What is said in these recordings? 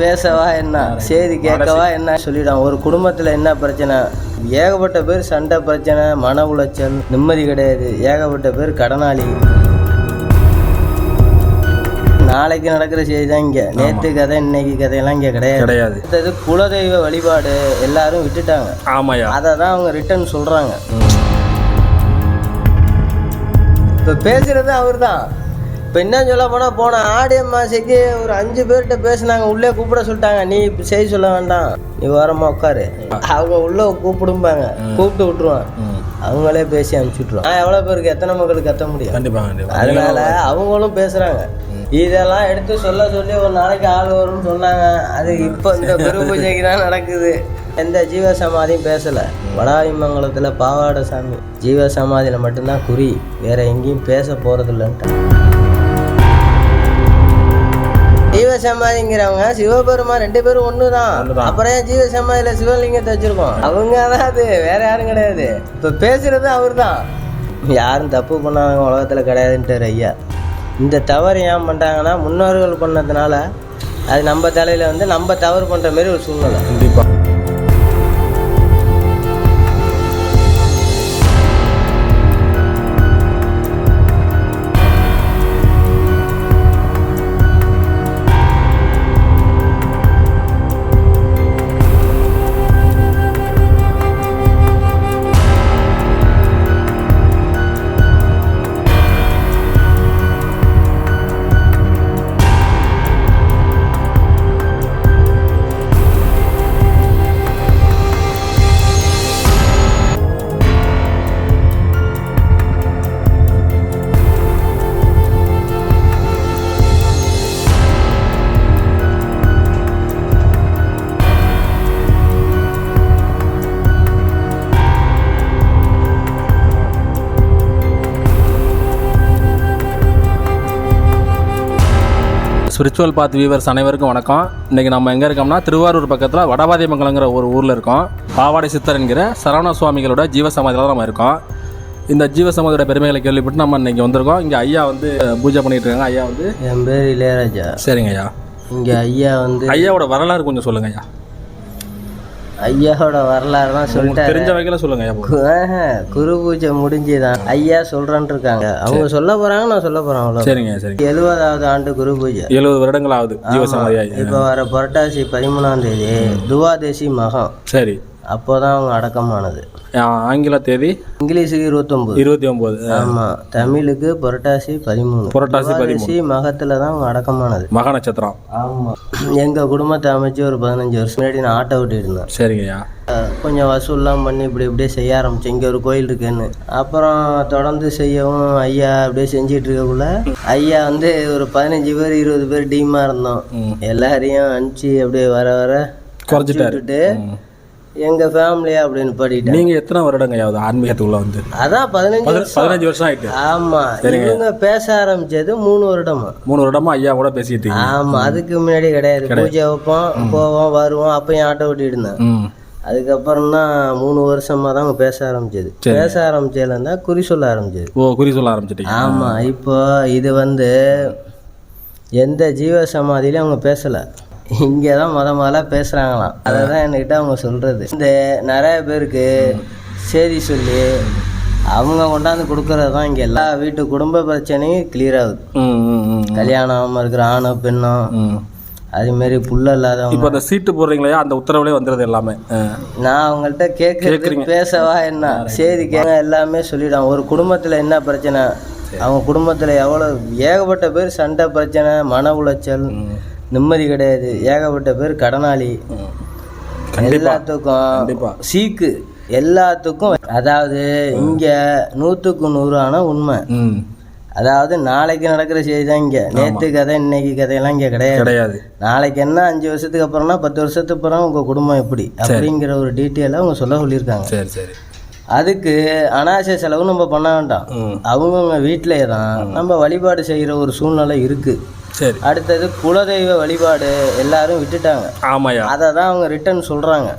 பேசவா என்ன? செய்தி கேட்கவா என்ன? சொல்லிடும் ஒரு குடும்பத்தில் என்ன பிரச்சனை? ஏகப்பட்ட பேர் சண்டை பிரச்சனை மன உளைச்சல் நிம்மதி கிடையாது. ஏகப்பட்ட பேர் கடனாளி. நாளைக்கு நடக்கிற செய்தி தான் இங்கே. நேற்று கதை இன்னைக்கு கதையெல்லாம் இங்கே கிடையாது. கிடையாது. அடுத்தது குலதெய்வ வழிபாடு எல்லாரும் விட்டுட்டாங்க. ஆமாய்யா அதை தான் அவங்க ரிட்டர்ன் சொல்கிறாங்க இப்போ பேசுறது அவர் தான் இப்போ என்ன சொல்ல போனால் போன ஆடி அமாசைக்கு ஒரு அஞ்சு பேர்கிட்ட பேசுனாங்க. உள்ளே கூப்பிட சொல்லிட்டாங்க. நீ இப்போ செய்தி சொல்ல வேண்டாம். நீ வரமா உட்காரு. அவங்க உள்ளே கூப்பிடும்பாங்க. கூப்பிட்டு விட்டுருவான். அவங்களே பேசி அனுப்பிச்சி விட்ருவான் நான் எவ்வளோ பேருக்கு எத்தனை மக்களுக்கு கத்த முடியும்? கண்டிப்பா கண்டிப்பா. அதனால அவங்களும் பேசுறாங்க. இதெல்லாம் எடுத்து சொல்ல சொல்லி ஒரு நாளைக்கு ஆள் வரும்னு சொன்னாங்க. அது இப்போ இந்த குரு பூஜைக்கு தான் நடக்குது. எந்த ஜீவ சமாதியும் பேசல வடாதிமங்கலத்தில் பாவாடை சாமி ஜீவ சமாதியில் மட்டும்தான் குறி. வேற எங்கேயும் பேச போறது இல்லைன்ட்டு ஜீவ சமாதிங்கிறவங்க சிவபெருமான் ரெண்டு பேரும் ஒன்று தான் ஒண்ணுதான். அப்புறம் ஏன் ஜீவ சமாதியில் சிவலிங்கத்தை வச்சிருக்கோம்? அவங்க தான் அது வேற யாரும் கிடையாது. இப்போ பேசுறது அவர் தான் யாரும் தப்பு பண்ணாங்க உலகத்தில் கிடையாதுன்ட்டார் ஐயா. இந்த தவறு ஏன் பண்ணுறாங்கன்னா முன்னோர்கள் பண்ணதுனால அது நம்ம தலையில் வந்து நம்ம தவறு பண்ணுற மாதிரி ஒரு சூழ்நிலை. கண்டிப்பா. ஸ்பிரிச்சுவல் பாத் வியூவர்ஸ் அனைவருக்கும் வணக்கம். இன்றைக்கி நம்ம எங்கே இருக்கோம்னா திருவாரூர் பக்கத்தில் வடபாதிமங்கலங்கிற ஒரு ஊரில் இருக்கோம். பாவாடை சித்தர் என்கிற சரவண சுவாமிகளோட ஜீவசமாதியில் நம்ம இருக்கோம். இந்த ஜீவசமாதியோட பெருமைகளை கேள்விப்பட்டு நம்ம இன்றைக்கி வந்திருக்கோம். இங்கே ஐயா வந்து பூஜை பண்ணிட்டு இருக்காங்க. ஐயா வந்து என் பேர் இளையராஜா. சரிங்க ஐயா. இங்கே ஐயா வந்து ஐயாவோட வரலாறு கொஞ்சம் சொல்லுங்க ஐயா. ஐயாவோட வரலாறு தான் சொல்லிட்டாரு. தெரிஞ்ச வகையில் சொல்லுங்க குரு பூஜை முடிஞ்சுதான். ஐயா சொல்றேன்னு இருக்காங்க அவங்க சொல்ல போறாங்க நான் சொல்ல போறேன் அவ்வளோ சரிங்க சரிங்க. எழுபதாவது ஆண்டு குரு பூஜை. எழுபது வருடங்கள் ஆகுது. இப்போ வர புரட்டாசி பதிமூணாம் தேதி துவாதசி மகம். சரி. அப்போதான் அவங்க அடக்கமானது. ஆங்கில தேதி? இங்கிலீஷுக்கு இருபத்தொம்பது. இருபத்தி ஒம்பது ஆமா தமிழுக்கு புரட்டாசி பதிமூணு. புரட்டாசி துவாதசி மகத்துல தான் அவங்க அடக்கமானது. மக நட்சத்திரம் ஆமா. எங்க குடும்பத்தை அமைச்சு ஒரு பதினஞ்சு வருஷம் முன்னாடி நான் ஆட்டோ ஓட்டிட்டு இருந்தேன். சரிங்க ஐயா. அஹ் கொஞ்சம் வசூல்லாம் பண்ணி இப்படி இப்படியே செய்ய ஆரம்பிச்சேன். இங்கே ஒரு கோயில் இருக்குன்னு. அப்புறம் தொடர்ந்து செய்யவும் ஐயா அப்படியே செஞ்சிட்டு இருக்கக்குள்ள ஐயா வந்து ஒரு பதினஞ்சு பேர் இருபது பேர் டீமாக இருந்தோம். எல்லாரையும் அனுப்பிச்சு அப்படியே வர வர குறைச்சிட்டாரு. எங்கள் ஃபேமிலியா அப்படின்னு பாடிட்டேன் நீங்கள் எத்தனை வருடங்க ஆகுது ஆன்மீகத்துக்குள்ள வந்து? அதான் பதினஞ்சு பதினஞ்சு வருஷம் ஆயிட்டு. ஆமா. இவங்க பேச ஆரம்பிச்சது மூணு வருடமா. மூணு வருடமா ஐயா கூட பேசிட்டு ஆமா அதுக்கு முன்னாடி கிடையாது. பூஜை வைப்போம் போவோம் வருவோம் அப்பயும் ஆட்டோ ஓட்டிட்டு இருந்தேன். அதுக்கப்புறம் தான் மூணு வருஷமா தான் அவங்க பேச ஆரம்பிச்சது. பேச ஆரம்பிச்சதுல இருந்தா குறி சொல்ல ஆரம்பிச்சது. ஓ குறி சொல்ல ஆரம்பிச்சிட்டீங்க. ஆமா இப்போ இது வந்து எந்த ஜீவ சமாதியிலும் அவங்க பேசல. இங்கே தான் முத முதல்ல பேசுகிறாங்களாம் அதை தான் என்கிட்ட அவங்க சொல்கிறது இந்த நிறைய பேருக்கு செய்தி சொல்லி அவங்க கொண்டாந்து கொடுக்கறது தான் இங்கே எல்லா வீட்டு குடும்ப பிரச்சனையும் கிளியர் ஆகுது. கல்யாணம் இருக்கிற ஆணோ பெண்ணோ அதேமாரி புள்ள இல்லாதவங்க. இப்போ அந்த சீட்டு போடுறீங்களே அந்த உத்தரவுலேயே வந்துடுது எல்லாமே. நான் அவங்கள்ட்ட கேட்கறது பேசவா என்ன? செய்தி கேட்க எல்லாமே சொல்லிடுவாங்க. ஒரு குடும்பத்தில் என்ன பிரச்சனை? அவங்க குடும்பத்தில் எவ்வளோ ஏகப்பட்ட பேர் சண்டை பிரச்சனை மன உளைச்சல் நிம்மதி கிடையாது. ஏகப்பட்ட பேர் கடனாளி. எல்லாத்துக்கும். சீக்கு. எல்லாத்துக்கும் அதாவது இங்கே நூற்றுக்கு நூறு ஆனால் உண்மை. அதாவது நாளைக்கு நடக்கிற செய்தி தான் இங்கே நேற்று கதை இன்னைக்கு கதையெல்லாம் இங்கே கிடையாது. கிடையாது. நாளைக்கு என்ன அஞ்சு வருஷத்துக்கு அப்புறம்னா பத்து வருஷத்துக்கு அப்புறம் உங்கள் குடும்பம் எப்படி? அப்படிங்கிற ஒரு டீட்டெயிலை அவங்க சொல்ல சொல்லியிருக்காங்க. சரி சரி. அதுக்கு அனாவசிய செலவு நம்ம பண்ண வேண்டாம். அவங்கவுங்க வீட்டிலே தான் நம்ம வழிபாடு செய்கிற ஒரு சூழ்நிலை இருக்குது சரி. அடுத்தது குலதெய்வ வழிபாடு எல்லாரும் விட்டுட்டாங்க. ஆமாய்யா. அதை தான் அவங்க ரிட்டர்ன் சொல்கிறாங்க.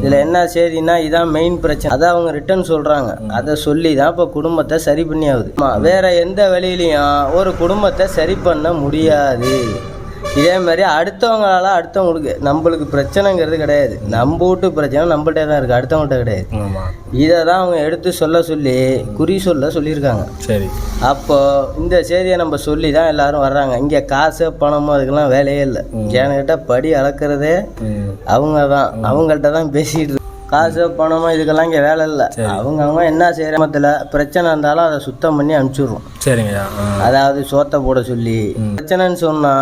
இதில் என்ன செய்தின்னா இதான் மெயின் பிரச்சனை. அதை அவங்க ரிட்டர்ன் சொல்கிறாங்க அதை சொல்லி தான் இப்போ குடும்பத்தை சரி பண்ணி ஆகுது வேற எந்த வழியிலையும் ஒரு குடும்பத்தை சரி பண்ண முடியாது. இதே மாதிரி அடுத்தவங்களால அடுத்தவங்களுக்கு நம்மளுக்கு பிரச்சனைங்கிறது கிடையாது. நம்ம வீட்டு பிரச்சனை நம்மள்ட்டே தான் இருக்குது அடுத்தவங்கள்ட்ட கிடையாது. இதை தான் அவங்க எடுத்து சொல்ல சொல்லி குறி சொல்ல சொல்லியிருக்காங்க. சரி. அப்போ இந்த செய்தியை நம்ம சொல்லி தான் எல்லாரும் வர்றாங்க. இங்கே காசு பணமோ அதுக்கெல்லாம் வேலையே இல்லை. என்கிட்ட படி அளக்கிறதே அவங்க தான் அவங்கள்ட்ட தான் பேசிட்டு இருக்கு. காசு பணமோ இதுக்கெல்லாம் இங்கே வேலை இல்லை. அவங்க அவங்க என்ன செய்யறமத்தில் பிரச்சனை இருந்தாலும் அதை சுத்தம் பண்ணி அனுப்பிச்சிடுறோம். சரிங்கய்யா ஆ. அதாவது சோத்தை போட சொல்லி. பிரச்சனைன்னு சொன்னா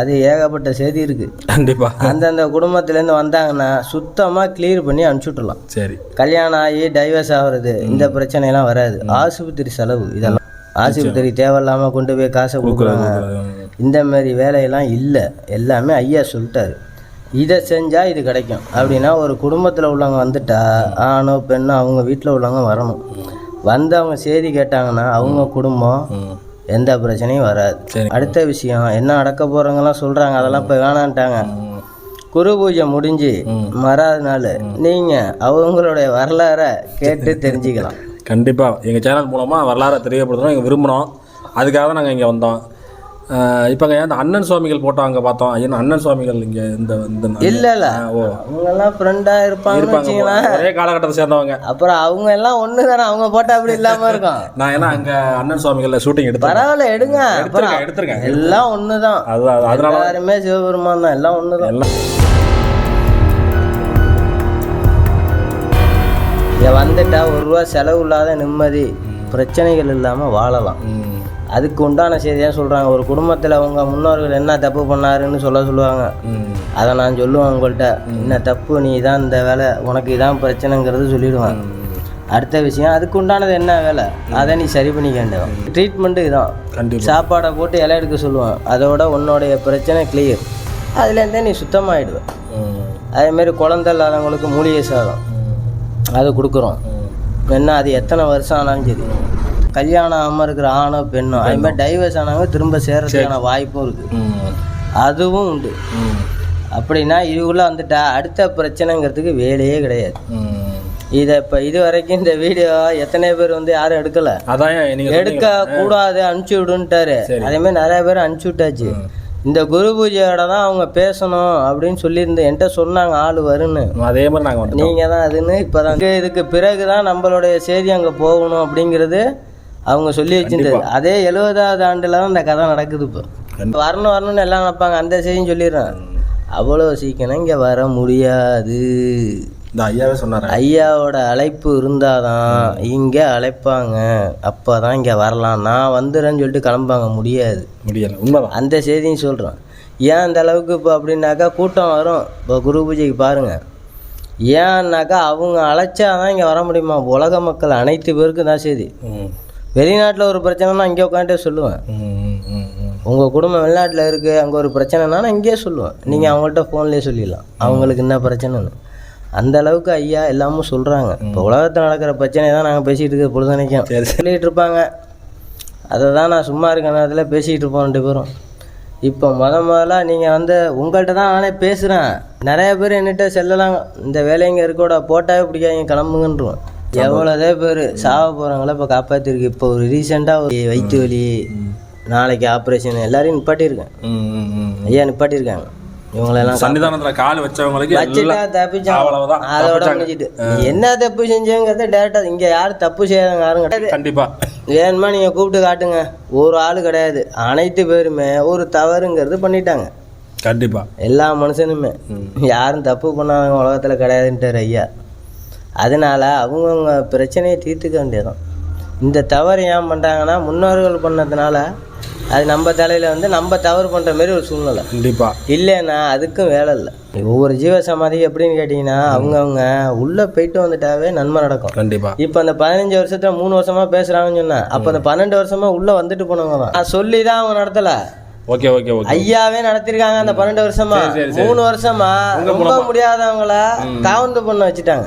அது ஏகப்பட்ட செய்தி இருக்கு. கண்டிப்பாக அந்தந்த குடும்பத்துலேருந்து வந்தாங்கன்னா சுத்தமாக கிளியர் பண்ணி அனுப்பிச்சுட்றலாம் சரி. கல்யாணம் ஆகி டைவர்ஸ் ஆகுறது இந்த பிரச்சனையெல்லாம் வராது. ஆஸ்பத்திரி செலவு இதெல்லாம். ஆஸ்பத்திரி தேவையில்லாம கொண்டு போய் காசை கொடுக்குறாங்க. இந்த மாதிரி வேலையெல்லாம் இல்லை. எல்லாமே ஐயா சொல்லிட்டாரு. இதை செஞ்சால் இது கிடைக்கும். அப்படின்னா ஒரு குடும்பத்தில் உள்ளவங்க வந்துட்டா ஆணோ பெண்ணோ அவங்க வீட்டில் உள்ளவங்க வரணும். வந்து அவங்க செய்தி கேட்டாங்கன்னா அவங்க குடும்பம் எந்த பிரச்சனையும் வராது. அடுத்த விஷயம் என்ன அடக்க போகிறவங்கலாம் சொல்கிறாங்க அதெல்லாம் இப்போ வேணான்ட்டாங்க. குரு பூஜை முடிஞ்சு மறாத நாள் நீங்கள் அவங்களுடைய வரலாறை கேட்டு தெரிஞ்சுக்கலாம். கண்டிப்பாக எங்கள் சேனல் மூலமாக வரலாறை தெரியப்படுத்தணும். எங்கள் விரும்பினோம் அதுக்காக தான் நாங்கள் இங்கே வந்தோம். இப்போங்க இந்த அண்ணன் சுவாமிகள் போட்டோம் அங்கே பார்த்தோம். ஐயோ அண்ணன் சுவாமிகள் இங்கே இந்த இந்த இல்லை இல்லை. ஓ. அவங்கெல்லாம் ஃப்ரெண்டாக இருப்பாங்கன்னு இருப்பாங்க ஒரே காலகட்டத்தை சேர்ந்தவங்க. அப்புறம் அவங்க எல்லாம் ஒன்று தானே அவங்க போட்டால் அப்படி இல்லாமல் இருக்கும். நான் ஏன்னா அங்கே அண்ணன் சுவாமிகளில் ஷூட்டிங் எடுத்தேன் பரவாயில்ல எடுங்க. எடுத்திருக்கேன் எடுத்திருக்கேன். எல்லாம் ஒன்று தான் அது அது- அதனால எல்லாருமே சிவபெருமான் தான். எல்லாம் ஒன்று தான் எல்லாம் இங்கே வந்துட்டா ஒரு ரூபா செலவு இல்லாத நிம்மதி. பிரச்சனைகள் இல்லாமல் வாழலாம். அதுக்கு உண்டான செய்தியாக சொல்கிறாங்க ஒரு குடும்பத்தில் அவங்க முன்னோர்கள் என்ன தப்பு பண்ணாருன்னு சொல்ல சொல்லுவாங்க. அதை நான் சொல்லுவேன் உங்கள்கிட்ட என்ன தப்பு நீ தான் இந்த வேலை உனக்கு இதான் பிரச்சனைங்கிறது சொல்லிடுவேன். அடுத்த விஷயம் அதுக்கு உண்டானது என்ன வேலை? அதை நீ சரி பண்ணிக்க வேண்டியது ட்ரீட்மெண்ட்டு இதான். கண்டிப்பா. சாப்பாடை போட்டு இலை எடுக்க சொல்லுவேன். அதோட உன்னுடைய பிரச்சனை கிளியர் அதுலேருந்தே நீ சுத்தமாகிடுவ ம், அதேமாரி குழந்தை இல்லாதவங்களுக்கு மூலிகை சாதம். அது கொடுக்குறோம். என்ன அது எத்தனை வருஷம் ஆனாலும் சரி. கல்யாணம் ஆகாமல் இருக்கிற ஆணோ பெண்ணோ அதுமாதிரி டைவர்ஸ் ஆனவங்க திரும்ப சேர்றதுக்கான வாய்ப்பும் இருக்குது அதுவும் உண்டு. அப்படின்னா இதுக்குள்ளே வந்துட்டா அடுத்த பிரச்சனைங்கிறதுக்கு வேலையே கிடையாது. இதை இப்போ இது வரைக்கும் இந்த வீடியோ எத்தனை பேர் வந்து யாரும் எடுக்கல. அதான் எடுக்க கூடாது அனுப்பிச்சி விடுன்ட்டாரு. அதே மாதிரி நிறைய பேர் அனுப்பிச்சி விட்டாச்சு. இந்த குரு பூஜையோட தான் அவங்க பேசணும் அப்படின்னு சொல்லியிருந்து என்கிட்ட சொன்னாங்க ஆள் வருன்னு. அதே மாதிரி நாங்கள் நீங்கள் தான் அதுன்னு இப்போ தான் இதுக்கு பிறகு தான் நம்மளுடைய செய்தி அங்கே போகணும் அப்படிங்கிறது அவங்க சொல்லி வச்சிருந்தது அதே எழுபதாவது ஆண்டில் தான் இந்த கதை நடக்குது இப்போ. வரணும் வரணும்னு எல்லாம் நினைப்பாங்க. அந்த செய்தியும் சொல்லிடுறேன். அவ்வளோ சீக்கிரம் இங்கே வர முடியாது. இந்த ஐயாவே சொன்னார்? ஐயாவோட அழைப்பு இருந்தாதான் இங்கே அழைப்பாங்க. அப்போ தான் இங்கே வரலாம். நான் வந்துடுறேன்னு சொல்லிட்டு கிளம்பாங்க. முடியாது. முடியலை. உண்மைதான். அந்த செய்தியும் சொல்கிறேன் ஏன் அந்த அளவுக்கு இப்போ அப்படின்னாக்கா கூட்டம் வரும். இப்போ குரு பூஜைக்கு பாருங்கள் ஏன்னாக்கா அவங்க அழைச்சாதான் இங்கே வர முடியுமா? உலக மக்கள் அனைத்து பேருக்கும் தான் செய்தி. வெளிநாட்டில் ஒரு பிரச்சனைனா இங்கே உட்காந்துட்டே சொல்லுவேன். உங்கள் குடும்பம் வெளிநாட்டில் இருக்குது அங்கே ஒரு பிரச்சனைனா நான் இங்கேயே சொல்லுவேன். நீங்கள் அவங்கள்ட்ட ஃபோன்லேயே சொல்லிடலாம். அவங்களுக்கு என்ன பிரச்சனைன்னு. அந்த அளவுக்கு ஐயா எல்லாமும் சொல்கிறாங்க இப்போ உலகத்தில் நடக்கிற பிரச்சனையை தான் நாங்கள் பேசிகிட்டு இருக்க பொழுதுனைக்கும் சொல்லிகிட்டு இருப்பாங்க. அதை தான் நான் சும்மா இருக்க நேரத்தில் பேசிகிட்டு இருப்போம் ரெண்டு பேரும். இப்போ முத முதல்ல நீங்கள் வந்து உங்கள்கிட்ட தான் நானே பேசுகிறேன் நிறைய பேர் என்கிட்ட செல்லலாம். இந்த வேலைங்க இருக்கோட போட்டாவே பிடிக்காதீங்க கிளம்புங்கன்றுவோம் எவ்வளோதே பேர் சாவ போகிறவங்கள இப்போ காப்பாற்றிருக்கு இப்போ ஒரு ரீசெண்டாக ஒரு வயிற்று வலி நாளைக்கு ஆப்ரேஷன் எல்லாரையும் நிப்பாட்டியிருக்கேன். ஐயா நிப்பாட்டியிருக்காங்க. இவங்களெல்லாம் சன்னிதானத்தில் கால் வச்சவங்களுக்கு வச்சுட்டா அவ்வளவுதான். அதோட முடிஞ்சிட்டு. என்ன தப்பு செஞ்சேங்கிறத டேரெக்டாக இங்கே யாரும் தப்பு செய்யாதவங்க யாரும் கிடையாது. கண்டிப்பா. வேணுமா நீங்கள் கூப்பிட்டு காட்டுங்க. ஒரு ஆள் கிடையாது. அனைத்து பேருமே ஒரு தவறுங்கிறது பண்ணிட்டாங்க. கண்டிப்பா. எல்லா மனுஷனுமே. யாரும் தப்பு பண்ணாதவங்க உலகத்தில் கிடையாதுன்ட்டார் ஐயா. அதனால அவங்கவுங்க பிரச்சனையை தீர்த்துக்க வேண்டியதான் இந்த தவறு ஏன் பண்ணுறாங்கன்னா முன்னோர்கள் பண்ணதுனால அது நம்ம தலையில் வந்து நம்ம தவறு பண்ணுற மாதிரி ஒரு சூழ்நிலை. கண்டிப்பா. இல்லைண்ணா அதுக்கும் வேலை இல்லை. ஒவ்வொரு ஜீவ சமாதி எப்படின்னு கேட்டிங்கன்னா அவங்கவுங்க உள்ளே போயிட்டு வந்துட்டாவே நன்மை நடக்கும். கண்டிப்பா. இப்போ அந்த பதினஞ்சு வருஷத்துல மூணு வருஷமா பேசுறாங்கன்னு சொன்னா அப்போ அந்த பன்னெண்டு வருஷமா உள்ள வந்துட்டு போனவங்க தான். சொல்லி தான் அவங்க நடத்தல. Okay okay okay. ஐயாவே நடத்திருக்காங்க அந்த பன்னெண்டு வருஷமா. மூணு வருஷமா. ரொம்ப முடியாதவங்கள காவந்து பண்ண வச்சுட்டாங்க.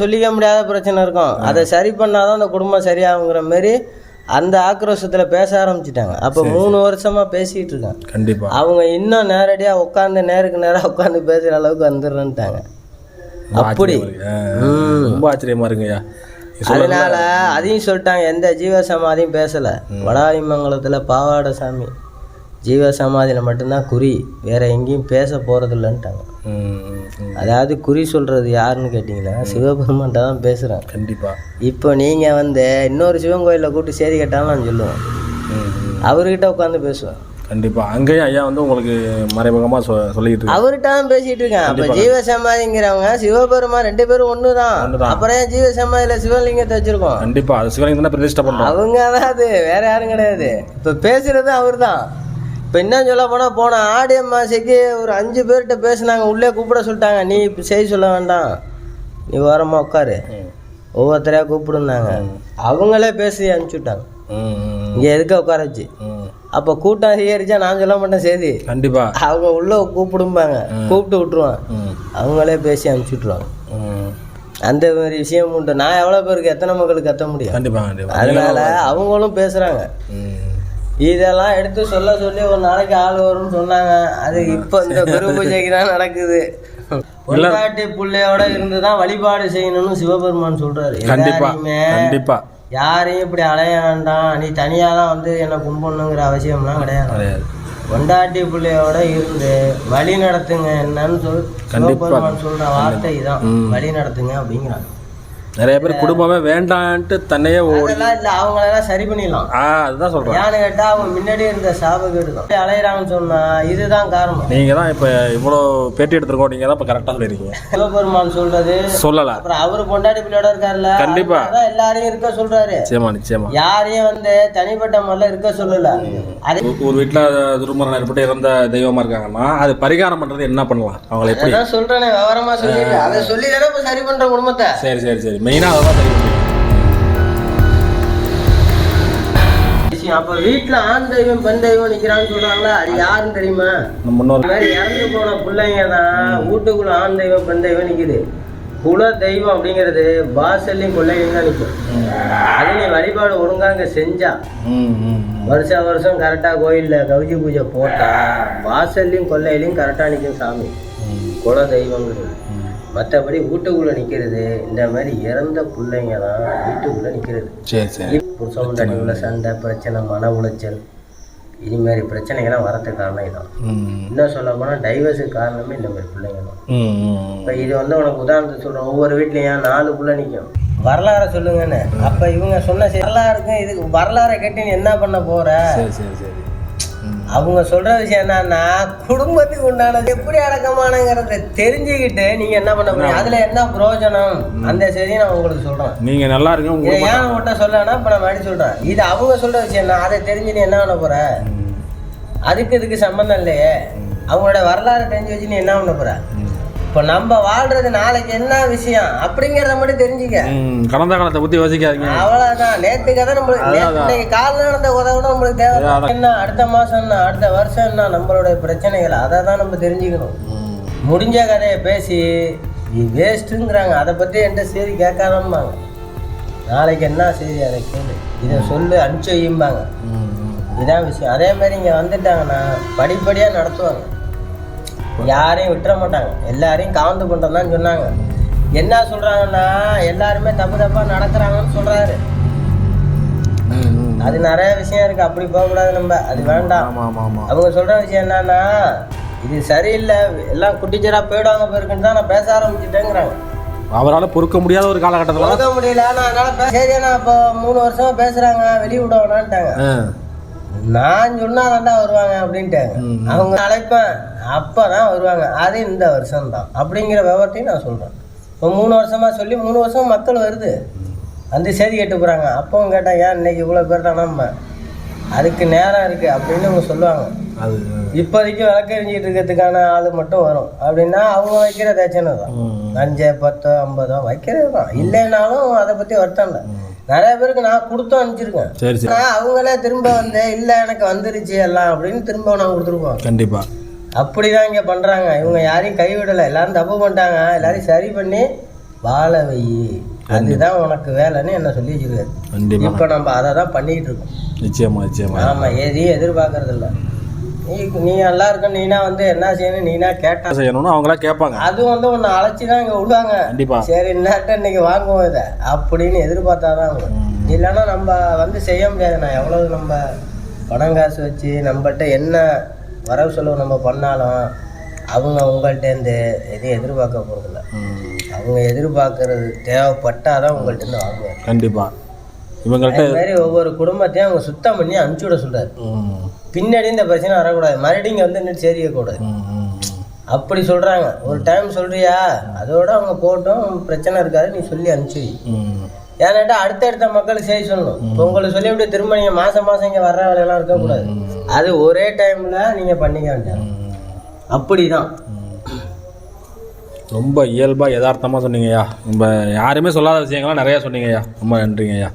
சொல்லிக்க முடியாத பிரச்சனை இருக்கும். அதை சரி பண்ணாதான் அந்த குடும்பம் சரியாகுங்கிற மாதிரி அந்த ஆக்ரோஷத்துல பேச ஆரம்பிச்சிட்டாங்க. அப்போ மூணு வருஷமா பேசிட்டு இருக்காங்க. கண்டிப்பா. அவங்க இன்னும் நேரடியா உட்காந்து நேருக்கு நேரா உட்காந்து பேசுற அளவுக்கு வந்துடுறேன்ட்டாங்க. அப்படி. ரொம்ப ஆச்சரியமா இருக்குங்கய்யா அதனால அதையும் சொல்லிட்டாங்க. எந்த ஜீவ சமாதியும் பேசல வடாளிமங்கலத்துல பாவாடை சாமி. ஜீவ சமாதியில் மட்டும்தான் குறி. வேற எங்கேயும் பேச போகிறதில்லன்ட்டாங்க. அதாவது குறி சொல்கிறது யாருன்னு கேட்டிங்கன்னா சிவபெருமான்ட்ட தான் பேசுகிறேன் கண்டிப்பா. இப்போ நீங்கள் வந்து இன்னொரு சிவன் கோயிலில் கூப்பிட்டு சேதி கேட்டாலும் நான் சொல்லுவேன். அவர்கிட்ட உட்காந்து பேசுவேன் கண்டிப்பா. அங்கேயும் ஐயா வந்து உங்களுக்கு மறைமுகமா சொ சொல்லிட்டு அவர்கிட்ட தான் பேசிட்டு இருக்கேன். அப்ப ஜீவ சமாதிங்கிறவங்க சிவபெருமான் ரெண்டு பேரும் ஒண்ணுதான். ஒண்ணுதான். அப்புறம் ஏன் ஜீவ சமாதியில சிவலிங்கத்தை வச்சிருக்கோம்? கண்டிப்பா. அது சிவலிங்கம் தானே பிரதிஷ்டை பண்றோம். அவங்க தான் அது. வேற யாரும் கிடையாது. இப்ப பேசுறது அவர்தான். இப்ப என்ன சொல்ல போனா போன ஆடி அமாசைக்கு ஒரு அஞ்சு பேர்கிட்ட பேசுனாங்க உள்ளே கூப்பிட சொல்லிட்டாங்க. நீ இப்ப செய்ய சொல்ல வேண்டாம். நீ ஓரமா உட்காரு. ஒவ்வொருத்தரையா கூப்பிடுனாங்க அவங்களே பேசி அனுப்பிச்சு விட்டாங்க ம், ம், இங்க எதுக்க உட்கார வச்சு. அப்ப கூட்டம் அதிகரிச்சா நான் சொல்ல மாட்டேன் செய்தி கண்டிப்பா. அவங்க உள்ள கூப்பிடும்பாங்க. கூப்பிட்டு விட்டுருவான் ம், அவங்களே பேசி அனுப்பிச்சு விட்ருவாங்க ம். அந்த மாதிரி விஷயம் உண்டு. நான் எவ்வளோ பேருக்கு எத்தனை மக்களுக்கு கத்த முடியும்? அதனால அவங்களும் பேசுறாங்க. ம். இதெல்லாம் எடுத்து சொல்ல சொல்லி ஒரு நாளைக்கு ஆள் வரும்னு சொன்னாங்க. அது இப்போ இந்த குரு பூஜைக்கு தான் நடக்குது. பொண்டாட்டி பிள்ளையோட இருந்து தான் வழிபாடு செய்யணும்னு சிவபெருமான் சொல்றாரு. கண்டிப்பா யாரையும் இப்படி அலைய வேண்டாம். நீ தனியாக தான் வந்து என்னை கும்பிடணுங்கிற அவசியம்லாம் கிடையாது. கிடையாது. பொண்டாட்டி பிள்ளையோட இருந்து வழி நடத்துங்க என்னன்னு சொல் சிவபெருமான் சொல்ற வார்த்தை இதான். வழி நடத்துங்க அப்படிங்கிறாங்க. நிறைய பேர் குடும்பமே வேண்டான்ட்டு தன்னையே ஓ அதெல்லாம் இல்ல அவங்களெல்லாம் சரி பண்ணிடலாம். ஆ அதுதான் சொல்றேன். ஏன்னு கேட்டா அவங்க முன்னாடி இருந்த சாபகேடு தான் அலையிறாங்கன்னு சொன்னா இதுதான் காரணம். நீங்க தான் இப்ப இவ்வளோ பேட்டி எடுத்திருக்கோம் நீங்க தான் இப்ப கரெக்டா சொல்லிருக்கீங்க. சிவபெருமான் சொல்றது. சொல்லல. அப்புறம் அவரு பொண்டாட்டி பிள்ளையோட இருக்காருல்ல கண்டிப்பா. அதான் எல்லாரையும் இருக்க சொல்றாரு. நிச்சயமா நிச்சயமா. யாரையும் வந்து தனிப்பட்ட முறையில் இருக்க சொல்லல. அது ஒரு- வீட்டுல துருமரணம் ஏற்பட்டு இறந்த தெய்வமா இருக்காங்கன்னா அது பரிகாரம் பண்றது என்ன பண்ணலாம்? அவங்களை எப்படி? அதான் சொல்றேனே விவரமா சொல்லிட்டு அதை சொல்லி தானே இப்ப சரி பண்ற குடும்பத்தை. சரி சரி சரி. மெயினா அதை தான் தெரியும் விஷயம். அப்ப வீட்டுல ஆண் தெய்வம் பெண் தெய்வம் நிக்கிறான்னு சொல்றாங்களா அது யாருன்னு தெரியுமா? நம்ம முன்னோர் மாதிரி இறந்து போன பிள்ளைங்க தான் வீட்டுக்குள்ள ஆண் தெய்வம் பெண் தெய்வம் நிக்குது. குல தெய்வம் அப்படிங்கிறது வாசல்லையும் கொள்ளையும் தான் நிற்கும் அது நீ வழிபாடு ஒழுங்காங்க செஞ்சா ம். வருஷம் வருஷம் கரெக்டாக கோயிலில் கௌஜி பூஜை போட்டா வாசல்லையும் கொல்லையிலையும் கரெக்டாக நிற்கும் சாமி. குல தெய்வங்கிறது. மற்றபடி வீட்டுக்குள்ளே நிற்கிறது இந்த மாதிரி இறந்த பிள்ளைங்க தான் வீட்டுக்குள்ளே நிற்கிறது சரி சரி. புருஷன் உள்ள சண்டை பிரச்சனை மன உளைச்சல் இது மாதிரி பிரச்சனைகள்லாம் வரதுக்கு காரணம் இதான். ம். இன்னும் சொல்ல போனால் டைவர்ஸுக்கு காரணமே இந்த மாதிரி பிள்ளைங்க தான் இப்போ இது வந்து உனக்கு உதாரணத்துக்கு சொல்கிறேன் ஒவ்வொரு வீட்லேயும் நாலு புள்ள நிற்கும் வரலாறை சொல்லுங்கன்னு அப்போ இவங்க சொன்ன சரி, வரலாறுக்கும் இதுக்கு வரலாறை கேட்டு நீ என்ன பண்ண போற? சரி சரி. அவங்க சொல்ற விஷயம் என்னன்னா குடும்பத்துக்கு உண்டானது எப்படி அடக்கமானங்கிறத தெரிஞ்சுக்கிட்டு நீங்க என்ன பண்ண போறீங்க அதுல என்ன பிரயோஜனம் அந்த செய்தியை நான் உங்களுக்கு சொல்றேன். நீங்க நல்லா இருங்க உங்க ஏன் உங்கள்கிட்ட சொல்லனா இப்போ நான் மறுபடியும் சொல்றேன். இது அவங்க சொல்ற விஷயம் என்ன? அதை தெரிஞ்சு நீ என்ன பண்ண போற? அதுக்கு இதுக்கு சம்பந்தம் இல்லையே. அவங்களோட வரலாறு தெரிஞ்சு வச்சு நீ என்ன பண்ண போற? இப்போ நம்ம வாழ்றது நாளைக்கு என்ன விஷயம் அப்படிங்கிறத மட்டும் தெரிஞ்சுக்க. கடந்த காலத்தை பத்தி யோசிக்காதீங்க. அவ்வளவுதான். நேத்து கதை நம்மளுக்கு காலைல நடந்த உதவி நம்மளுக்கு தேவை. என்ன அடுத்த மாசம் என்ன அடுத்த வருஷம் என்ன நம்மளுடைய பிரச்சனைகள் அதை தான் நம்ம தெரிஞ்சுக்கணும். முடிஞ்ச கதையை பேசி வேஸ்ட்டுங்கிறாங்க அதை பற்றி என்கிட்ட செய்தி கேட்காதம்பாங்க. நாளைக்கு என்ன செய்தி அதை கேளு. இதை சொல்லு அனுப்பிச்சு வையும்பாங்க. இதான் விஷயம். அதே மாதிரி இங்கே வந்துட்டாங்கன்னா படிப்படியாக நடத்துவாங்க. யாரையும் விட்டுற மாட்டாங்க. எல்லாரையும் காவந்து பண்ணுறதான் சொன்னாங்க. என்ன சொல்கிறாங்கன்னா எல்லாருமே தப்பு தப்பாக நடக்கிறாங்கன்னு சொல்கிறாரு. அது நிறைய விஷயம் இருக்குது அப்படி போகக்கூடாது நம்ம. அது வேண்டாம். அவங்க சொல்கிற விஷயம் என்னன்னா இது சரியில்லை. எல்லாம் குட்டிச்சரா போயிடுவாங்க போயிருக்குன்னு தான் நான் பேச ஆரம்பிச்சிட்டேங்கிறாங்க. அவரால் பொறுக்க முடியாத ஒரு காலகட்டத்தில் போக முடியல. நான் அதனால சரி நான் இப்போ மூணு வருஷமா பேசுறாங்க. வெளிய விட வேணான்ட்டாங்க நான் சொன்னா தாண்டா வருவாங்க அப்படின்ட்டாங்க அவங்க அழைப்பேன். அப்பதான் வருவாங்க. அது இந்த வருஷம் தான் அப்படிங்கிற விவரத்தையும் நான் சொல்றேன். இப்போ மூணு வருஷமா சொல்லி மூணு வருஷம் மக்கள் வருது. வந்து செய்தி கேட்டு போறாங்க. அப்பவும் கேட்டேன் ஏன் இன்னைக்கு இவ்வளோ பேர் நம்ம? அதுக்கு நேரம் இருக்கு. அப்படின்னு அவங்க சொல்லுவாங்க. இப்போதைக்கு விளக்கெறிஞ்சிட்டு இருக்கிறதுக்கான ஆள் மட்டும் வரும். அப்படின்னா அவங்க வைக்கிற தச்சனை தான். அஞ்சு பத்தோ ஐம்பதோ வைக்கிறது தான் இல்லைனாலும் அதை பற்றி வருத்தம் இல்லை. நிறைய பேருக்கு நான் கொடுத்தும் அனுப்பிச்சிருக்கேன். சரி சரி. ஆனா அவங்களே திரும்ப வந்து இல்லை எனக்கு வந்துருச்சு எல்லாம் அப்படின்னு திரும்ப நான் கொடுத்துருப்போம். கண்டிப்பா. அப்படிதான் இங்கே பண்ணுறாங்க இவங்க யாரையும் கைவிடலை. எல்லாரும் தப்பு பண்ணிட்டாங்க. எல்லாரையும் சரி பண்ணி வாழ வை. அதுதான் உனக்கு வேலைன்னு என்ன சொல்லி வச்சிருக்காரு. இப்போ நம்ம அதை தான் பண்ணிக்கிட்டு இருக்கோம். நிச்சயமா நிச்சயமா. ஆமாம் எதையும் எதிர்பார்க்கறது இல்லை நீ நீ நல்லா இருக்க நீனா வந்து என்ன செய்யணும் நீனா கேட்டா. செய்யணும்னு அவங்களா கேட்பாங்க. அது வந்து உன்னை அழைச்சி தான் இங்கே விடுவாங்க. கண்டிப்பா. சரி இன்னாட்ட இன்னைக்கு வாங்குவோம் இதை. அப்படின்னு எதிர்பார்த்தா தான் அவங்க இல்லைன்னா நம்ம வந்து செய்ய முடியாது. நான் எவ்வளவு நம்ம பணம் காசு வச்சு நம்மள்ட்ட என்ன வரவு செலவு நம்ம பண்ணாலும் அவங்க உங்கள்கிட்டேருந்து எதையும் எதிர்பார்க்க போகிறதில்ல அவங்க எதிர்பார்க்கறது தேவைப்பட்டால் தான் உங்கள்கிட்ட வாங்குவார் கண்டிப்பாக இவங்கள்ட்ட மாதிரி ஒவ்வொரு குடும்பத்தையும் அவங்க சுத்தம் பண்ணி அனுப்பிச்சி விட சொல்றாரு. ம், பின்னாடி இந்த பிரச்சனை வரக்கூடாது. மறுபடியும் இங்கே வந்து இன்னும் சேரிக்க கூடாது ம், ம், அப்படி சொல்றாங்க. ஒரு டைம் சொல்றியா? அதோட அவங்க போட்டோம். பிரச்சனை இருக்காது. நீ சொல்லி அனுப்பிச்சி. ஏன்னாட்டா அடுத்தடுத்த மக்களுக்கு செய்ய சொல்லணும். இப்போ உங்களுக்கு சொல்லி அப்படியே திரும்ப நீங்கள் மாதம் மாதம் இங்கே வர்ற வேலையெல்லாம் இருக்கக்கூடாது. அது ஒரே டைமில் நீங்கள் பண்ணிக்க வேண்டாம் அப்படிதான். ரொம்ப இயல்பாக யதார்த்தமாக சொன்னீங்கய்யா. நம்ம யாருமே சொல்லாத விஷயங்கள்லாம் நிறையா சொன்னீங்கய்யா. ரொம்ப நன்றிங்கய்யா.